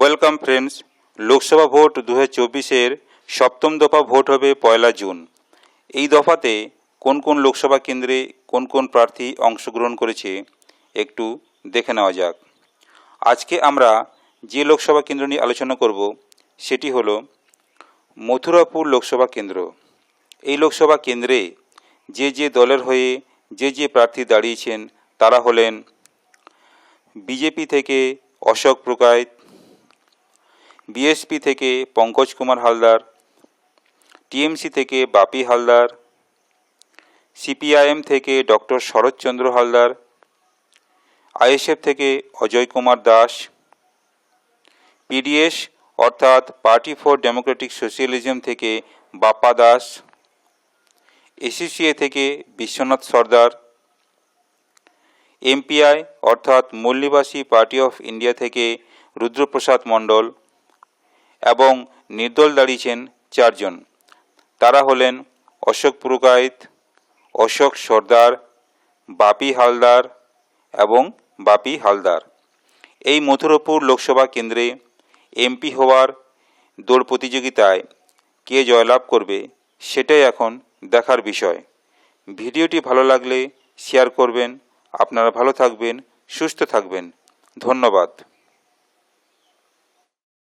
Welcome friends Lok Sabha vote দু হাজার সপ্তম দফা ভোট হবে পয়লা জুন। এই দফাতে কোন কোন লোকসভা কেন্দ্রে কোন কোন প্রার্থী অংশগ্রহণ করেছে একটু দেখে নেওয়া যাক। আজকে আমরা যে লোকসভা কেন্দ্র নিয়ে আলোচনা করব, সেটি হলো মথুরাপুর লোকসভা কেন্দ্র। এই লোকসভা কেন্দ্রে যে যে দলের হয়ে যে যে প্রার্থী দাঁড়িয়েছেন, তারা হলেন বিজেপি থেকে অশোক প্রকাইত বিএসপি থেকে পঙ্কজ কুমার হালদার টিএমসি থেকে বাপি হালদার সিপিআইএম থেকে ডক্টর শরৎচন্দ্র হালদার আইএসএফ থেকে অজয় কুমার দাস পিডিএস অর্থাৎ পার্টি ফর ডেমোক্রেটিক সোশ্যালিজম থেকে বাপা দাস এসিসিএ থেকে বিশ্বনাথ সর্দার এমপিআই অর্থাৎ মল্লিবাসী পার্টি অফ ইন্ডিয়া থেকে রুদ্রপ্রসাদ মণ্ডল এবং নির্দল দাঁড়িয়েছেন চারজন। তারা হলেন অশোক পুরকায়েত, অশোক সর্দার, বাপি হালদার এবং বাপি হালদার। এই মথুরাপুর লোকসভা কেন্দ্রে এমপি হওয়ার দৌড় প্রতিযোগিতায় কে জয়লাভ করবে, সেটাই এখন দেখার বিষয়। ভিডিওটি ভালো লাগলে শেয়ার করবেন। আপনারা ভালো থাকবেন, সুস্থ থাকবেন। ধন্যবাদ।